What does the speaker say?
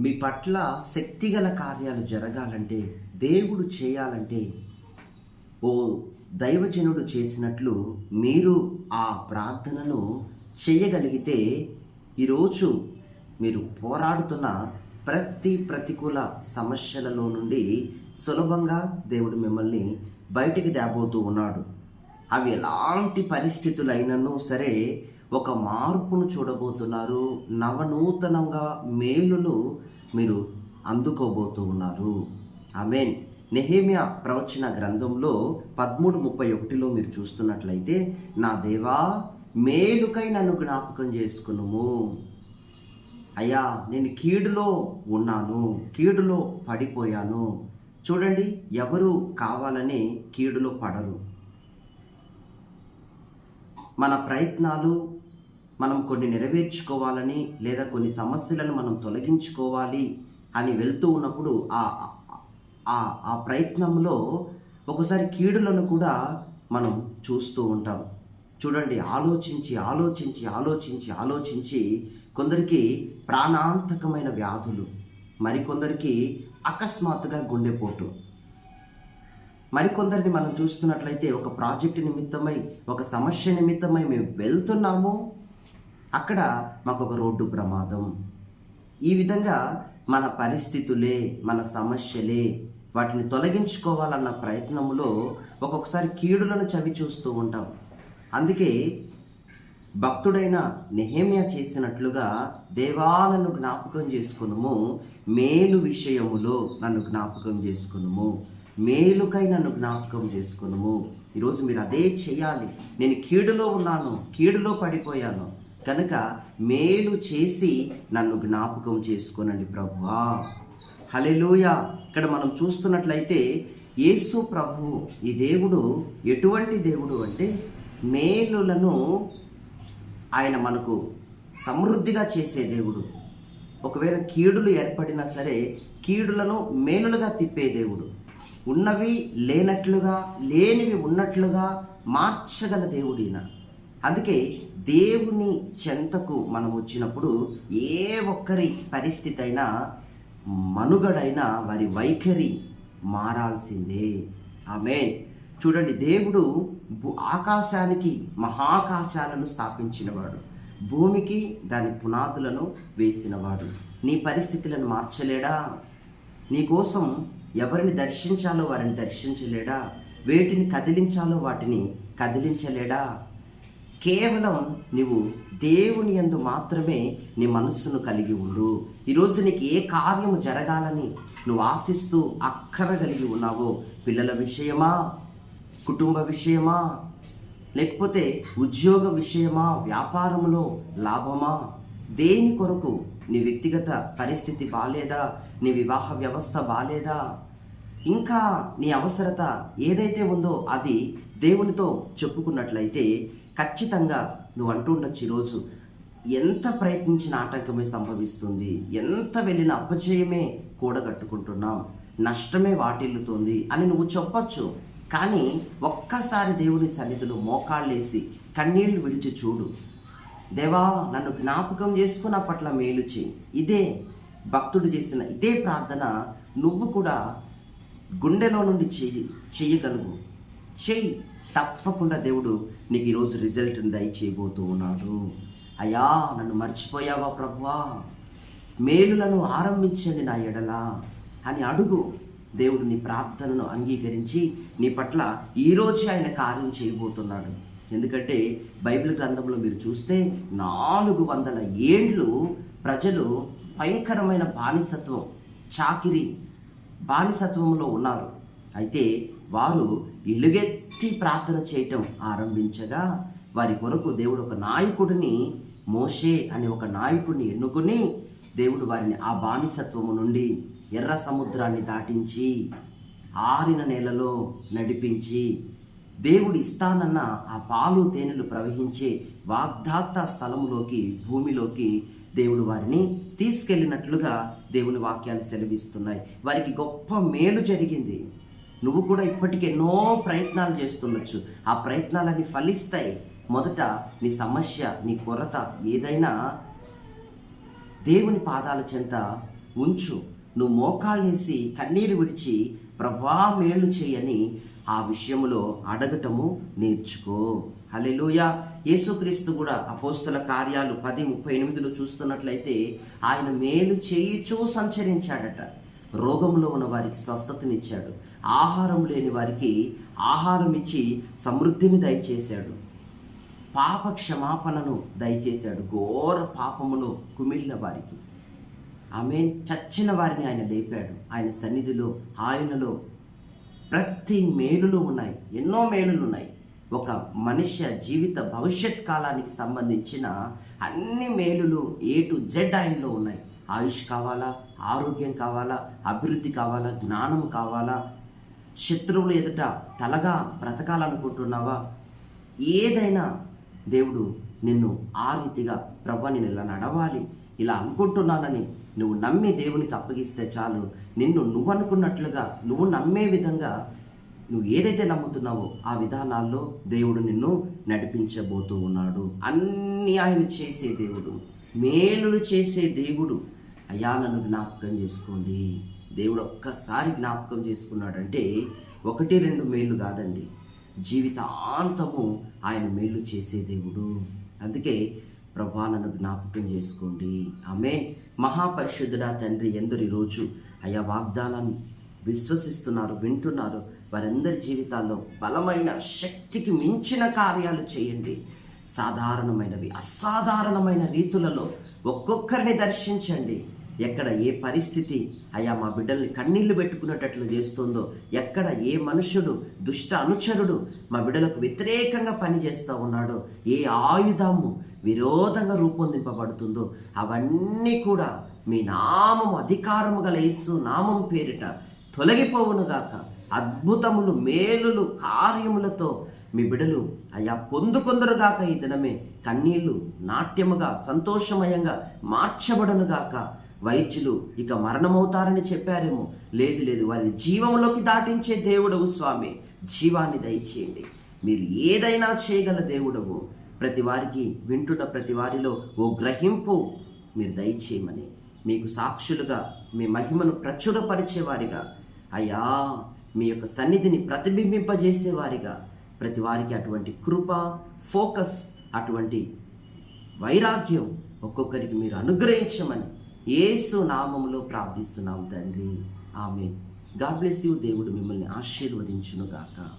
మీ పట్ల శక్తిగల కార్యాలు జరగాలంటే దేవుడు చేయాలంటే ఓ దైవజనుడు చేసినట్లు మీరు ఆ ప్రార్థనను చేయగలిగితే ఈరోజు మీరు పోరాడుతున్న ప్రతి ప్రతికూల సమస్యలలో నుండి సులభంగా దేవుడు మిమ్మల్ని బయటికి తేబోతూ ఉన్నాడు. అవి ఎలాంటి పరిస్థితులైనను సరే ఒక మార్పును చూడబోతున్నారు. నవనూతనంగా మేలులు మీరు అందుకోబోతూ ఉన్నారు. ఆమెన్. నెహేమియా ప్రవచన గ్రంథంలో పదమూడు ముప్పై ఒకటిలో మీరు చూస్తున్నట్లయితే నా దేవా మేలుకై నన్ను జ్ఞాపకం చేసుకునుము. అయ్యా నేను కీడులో ఉన్నాను కీడులో పడిపోయాను. చూడండి ఎవరు కావాలని కీడులో పడరు. మన ప్రయత్నాలు మనం కొన్ని నెరవేర్చుకోవాలని లేదా కొన్ని సమస్యలను మనం తొలగించుకోవాలి అని వెళ్తూ ఉన్నప్పుడు ఆ ఆ ఆ ప్రయత్నంలో ఒకసారి కీడులను కూడా మనం చూస్తూ ఉంటాం. చూడండి ఆలోచించి ఆలోచించి ఆలోచించి ఆలోచించి కొందరికి ప్రాణాంతకమైన వ్యాధులు మరికొందరికి అకస్మాత్తుగా గుండెపోటు. మరికొందరిని మనం చూస్తున్నట్లయితే ఒక ప్రాజెక్టు నిమిత్తమై ఒక సమస్య నిమిత్తమై మేము వెళ్తున్నాము అక్కడ మాకు ఒక రోడ్డు ప్రమాదం. ఈ విధంగా మన పరిస్థితులే మన సమస్యలే వాటిని తొలగించుకోవాలన్న ప్రయత్నంలో ఒక్కొక్కసారి కీడులను చవి చూస్తూ ఉంటాం. అందుకే భక్తుడైన నెహేమియా చేసినట్లుగా దేవాలను జ్ఞాపకం చేసుకునుము మేలు విషయములో నన్ను జ్ఞాపకం చేసుకునుము మేలుకై నన్ను జ్ఞాపకం చేసుకునుము. ఈరోజు మీరు అదే చేయాలి. నేను కీడులో ఉన్నాను కీడులో పడిపోయాను. కనుక మేలు చేసి నన్ను జ్ఞాపకం చేసుకోనండి ప్రభువా. హలెలోయ ఇక్కడ మనం చూస్తున్నట్లయితే యేసు ప్రభు ఈ దేవుడు ఎటువంటి దేవుడు అంటే మేలులను ఆయన మనకు సమృద్ధిగా చేసే దేవుడు. ఒకవేళ కీడులు ఏర్పడినా సరే కీడులను మేలులుగా తిప్పే దేవుడు. ఉన్నవి లేనట్లుగా లేనివి ఉన్నట్లుగా మార్చగల దేవుడినా అందుకే దేవుని చెంతకు మనం వచ్చినప్పుడు ఏ ఒక్కరి పరిస్థితి అయినా మనుగడైనా వారి వైఖరి మారాల్సిందే. ఆమె చూడండి దేవుడు భూ- ఆకాశానికి మహాకాశాలను స్థాపించినవాడు. భూమికి దాని పునాదులను వేసినవాడు. నీ పరిస్థితులను మార్చలేడా? నీకోసం ఎవరిని దర్శించాలో వారిని దర్శించలేడా? వేటిని కదిలించాలో వాటిని కదిలించలేడా? కేవలం నువ్వు దేవుని యందు మాత్రమే నీ మనస్సును కలిగి ఉండు. ఈరోజు నీకు ఏ కార్యము జరగాలని నువ్వు ఆశిస్తూ అక్కర కలిగి ఉన్నావో పిల్లల విషయమా? కుటుంబ విషయమా? లేకపోతే ఉద్యోగ విషయమా? వ్యాపారంలో లాభమా? దేని కొరకు నీ వ్యక్తిగత పరిస్థితి బాలేదా? నీ వివాహ వ్యవస్థ బాగాలేదా ఇంకా నీ అవసరత ఏదైతే ఉందో అది దేవునితో చెప్పుకున్నట్లయితే ఖచ్చితంగా నువ్వు అంటుండొచ్చు ఈరోజు. ఎంత ప్రయత్నించిన ఆటంకమే సంభవిస్తుంది. ఎంత వెళ్ళిన అపజయమే కూడగట్టుకుంటున్నాం. నష్టమే వాటిల్లుతుంది అని నువ్వు చెప్పొచ్చు. కానీ ఒక్కసారి దేవుని సన్నిధిలో మోకాళ్ళేసి కన్నీళ్ళు విడిచి చూడు. దేవా నన్ను జ్ఞాపకం చేసుకున్న పట్ల మేలు చేయి. ఇదే భక్తుడు చేసిన ఇదే ప్రార్థన నువ్వు కూడా గుండెలో నుండి చెయ్యి చేయగలుగు. చెయ్యి తప్పకుండా దేవుడు నీకు ఈరోజు రిజల్ట్ని దయచేయబోతూ ఉన్నాడు. అయ్యా నన్ను మర్చిపోయావా ప్రభువా? మేలులను ఆరంభించండి నా ఎడల అని అడుగు. దేవుడు నీ ప్రార్థనను అంగీకరించి నీ పట్ల ఈరోజు ఆయన కార్యం చేయబోతున్నాడు. ఎందుకంటే బైబిల్ గ్రంథంలో మీరు చూస్తే నాలుగు వందల ఏండ్లు ప్రజలు భయంకరమైన బానిసత్వం చాకిరి బానిసత్వంలో ఉన్నారు. అయితే వారు ఇలుగెత్తి ప్రార్థన చేయటం ఆరంభించగా వారి కొరకు దేవుడు ఒక నాయకుడిని మోషే అనే ఒక నాయకుడిని ఎన్నుకొని దేవుడు వారిని ఆ బానిసత్వము నుండి ఎర్ర సముద్రాన్ని దాటించి ఆరిన నేలలో నడిపించి దేవుడు ఇస్తానన్న ఆ పాలు తేనెలు ప్రవహించే వాగ్దాత్త స్థలంలోకి భూమిలోకి దేవుడు వారిని తీసుకెళ్ళినట్లుగా దేవుని వాక్యాలు సెలవిస్తున్నాయి. వారికి గొప్ప మేలు జరిగింది. నువ్వు కూడా ఇప్పటికే ఎన్నో ప్రయత్నాలు చేస్తుండొచ్చు. ఆ ప్రయత్నాలన్నీ ఫలిస్తాయి. మొదట నీ సమస్య నీ కొరత ఏదైనా దేవుని పాదాల చెంత ఉంచు. నువ్వు మోకాళ్ళేసి కన్నీరు విడిచి ప్రభా మేలు చేయని ఆ విషయంలో అడగటము నేర్చుకో. హల్లెలూయ. యేసుక్రీస్తు కూడా అపోస్తుల కార్యాలు పది ముప్పై ఎనిమిదిలో చూస్తున్నట్లయితే ఆయన మేలు చేయుచూ సంచరించాడట. రోగంలో ఉన్న వారికి స్వస్థతనిచ్చాడు. ఆహారం లేని వారికి ఆహారం ఇచ్చి సమృద్ధిని దయచేశాడు. పాప క్షమాపణను దయచేశాడు. ఘోర పాపమును కుమిలిన వారికి. ఆమె చచ్చిన వారిని ఆయన లేపాడు. ఆయన సన్నిధిలో ఆయనలో ప్రతి మేలులు ఉన్నాయి. ఎన్నో మేలులు ఉన్నాయి ఒక మనిషి జీవిత భవిష్యత్ కాలానికి సంబంధించిన అన్ని మేలులు ఏ టు జెడ్ ఆయనలో ఉన్నాయి. ఆయుష్ కావాలా ఆరోగ్యం కావాలా అభివృద్ధి కావాలా జ్ఞానం కావాలా? శత్రువులు ఎదుట తలగా బ్రతకాలనుకుంటున్నావా? ఏదైనా దేవుడు నిన్ను ఆ రీతిగా ప్రభు నేను ఇలా నడవాలి ఇలా అనుకుంటున్నానని నువ్వు నమ్మి దేవునికి అప్పగిస్తే చాలు. నిన్ను నువ్వు అనుకున్నట్లుగా నువ్వు నమ్మే విధంగా నువ్వు ఏదైతే నమ్ముతున్నావో ఆ విధానాల్లో దేవుడు నిన్ను నడిపించబోతూ ఉన్నాడు. అన్నీ ఆయన చేసే దేవుడు మేలులు చేసే దేవుడు అయ్యా నన్ను జ్ఞాపకం చేసుకోండి. దేవుడు ఒక్కసారి జ్ఞాపకం చేసుకున్నాడంటే ఒకటి రెండు మేలు కాదండి. జీవితాంతము ఆయన మేలు చేసే దేవుడు. అందుకే ప్రభా నన్ను జ్ఞాపకం చేసుకోండి. ఆమె మహాపరిశుద్ధుడా తండ్రి ఎందరి రోజు అయా వాగ్దానాన్ని విశ్వసిస్తున్నారు వింటున్నారు. వారందరి జీవితాల్లో బలమైన శక్తికి మించిన కార్యాలు చేయండి. సాధారణమైనవి అసాధారణమైన రీతులలో ఒక్కొక్కరిని దర్శించండి. ఎక్కడ ఏ పరిస్థితి అయా మా బిడ్డల్ని కన్నీళ్ళు పెట్టుకునేటట్లు చేస్తుందో ఎక్కడ ఏ మనుషుడు దుష్ట అనుచరుడు మా బిడ్డలకు వ్యతిరేకంగా పనిచేస్తూ ఉన్నాడో ఏ ఆయుధము విరోధంగా రూపొందింపబడుతుందో అవన్నీ కూడా మీ నామం అధికారము గల యేసు నామం పేరిట తొలగిపోవునుగాక అద్భుతములు మేలులు కార్యములతో మీ బిడలు అయ్యా పొందుకొందరుగాక ఈ దినమే. కన్నీళ్ళు నాట్యముగా సంతోషమయంగా మార్చబడనుగాక వైద్యులు ఇక మరణమవుతారని చెప్పారేమో. లేదు లేదు వారిని జీవంలోకి దాటించే దేవుడవు స్వామి. జీవాన్ని దయచేయండి. మీరు ఏదైనా చేయగల దేవుడవు. ప్రతి వారికి వింటున్న ప్రతి వారిలో ఓ గ్రహింపు మీరు దయచేయమని. మీకు సాక్షులుగా మీ మహిమను ప్రచురపరిచేవారిగా. అయ్యా మీ యొక్క సన్నిధిని ప్రతిబింబింపజేసేవారిగా. ప్రతి వారికి అటువంటి కృప ఫోకస్ అటువంటి వైరాగ్యం ఒక్కొక్కరికి మీరు అనుగ్రహించమని. ఏసు నామములో ప్రార్థిస్తున్నాం తండ్రి. ఆమె గాడ్ బ్లెస్ యూ. దేవుడు మిమ్మల్ని ఆశీర్వదించునుగాక.